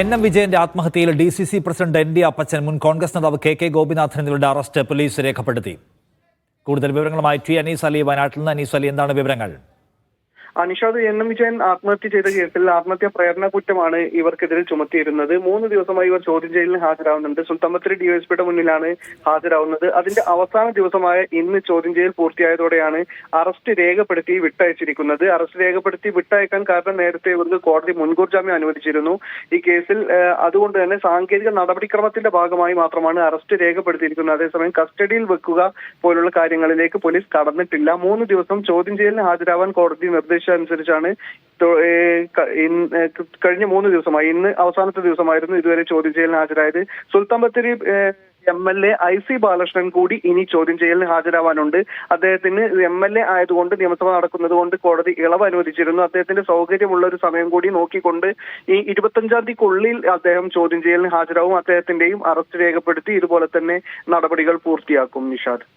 N M വിജയന്റെ ആത്മഹത്യയിൽ D C C president N D Appachan മുൻ കോൺഗ്രസ് നേതാവ് കെ കെ ഗോപിനാഥൻ എന്നിവരുടെ അറസ്റ്റ് പോലീസ് രേഖപ്പെടുത്തി. കൂടുതൽ വിവരങ്ങളുമായി ടി അനീസ് അലി വയനാട്ടിൽ നിന്ന്. അനീസ് അലി എന്താണ് വിവരങ്ങൾ? അനിഷാദ് എൻ എം വിജയൻ ആത്മഹത്യ ചെയ്ത കേസിൽ ആത്മഹത്യാ പ്രേരണ കുറ്റമാണ് ഇവർക്കെതിരെ ചുമത്തിയിരുന്നത്. മൂന്ന് ദിവസമായി ഇവർ ചോദ്യം ചെയ്യലിന് ഹാജരാകുന്നുണ്ട് സുൽത്താൻ ബത്തേരി ഡിവൈഎസ്പിയുടെ മുന്നിലാണ് ഹാജരാകുന്നത് അതിന്റെ അവസാന ദിവസമായ ഇന്ന് ചോദ്യം ചെയ്യൽ പൂർത്തിയായതോടെയാണ് അറസ്റ്റ് രേഖപ്പെടുത്തി വിട്ടയച്ചിരിക്കുന്നത്. അറസ്റ്റ് രേഖപ്പെടുത്തി വിട്ടയക്കാൻ കാരണം നേരത്തെ ഇവർക്ക് കോടതി മുൻകൂർ ജാമ്യം അനുവദിച്ചിരുന്നു. ഈ കേസിൽ അതുകൊണ്ട് തന്നെ സാങ്കേതിക നടപടിക്രമത്തിന്റെ ഭാഗമായി മാത്രമാണ് അറസ്റ്റ് രേഖപ്പെടുത്തിയിരിക്കുന്നത്. അതേസമയം കസ്റ്റഡിയിൽ വെക്കുക പോലുള്ള കാര്യങ്ങളിലേക്ക് പോലീസ് കടന്നിട്ടില്ല. മൂന്ന് ദിവസം ചോദ്യം ചെയ്യലിന് ഹാജരാവാൻ കോടതി നിർദ്ദേശമനുസരിച്ചാണ് ഏഹ് കഴിഞ്ഞ മൂന്ന് ദിവസമായി ഇന്ന് അവസാനത്തെ ദിവസമായിരുന്നു ഇതുവരെ ചോദ്യം ചെയ്യലിന് ഹാജരായത്. Sultan Bathery M L A I C Balakrishnan കൂടി ഇനി ചോദ്യം ചെയ്യലിന് ഹാജരാവാനുണ്ട്. അദ്ദേഹത്തിന് എം എൽ എ ആയതുകൊണ്ട് നിയമസഭ നടക്കുന്നത് കൊണ്ട് കോടതി ഇളവ് അനുവദിച്ചിരുന്നു. അദ്ദേഹത്തിന്റെ സൗകര്യമുള്ള ഒരു സമയം കൂടി നോക്കിക്കൊണ്ട് ഈ ഇരുപത്തഞ്ചാം തീയതിക്കുള്ളിൽ അദ്ദേഹം ചോദ്യം ചെയ്യലിന് ഹാജരാവും. അദ്ദേഹത്തിന്റെയും അറസ്റ്റ് രേഖപ്പെടുത്തി ഇതുപോലെ തന്നെ നടപടികൾ പൂർത്തിയാക്കും നിഷാദ്.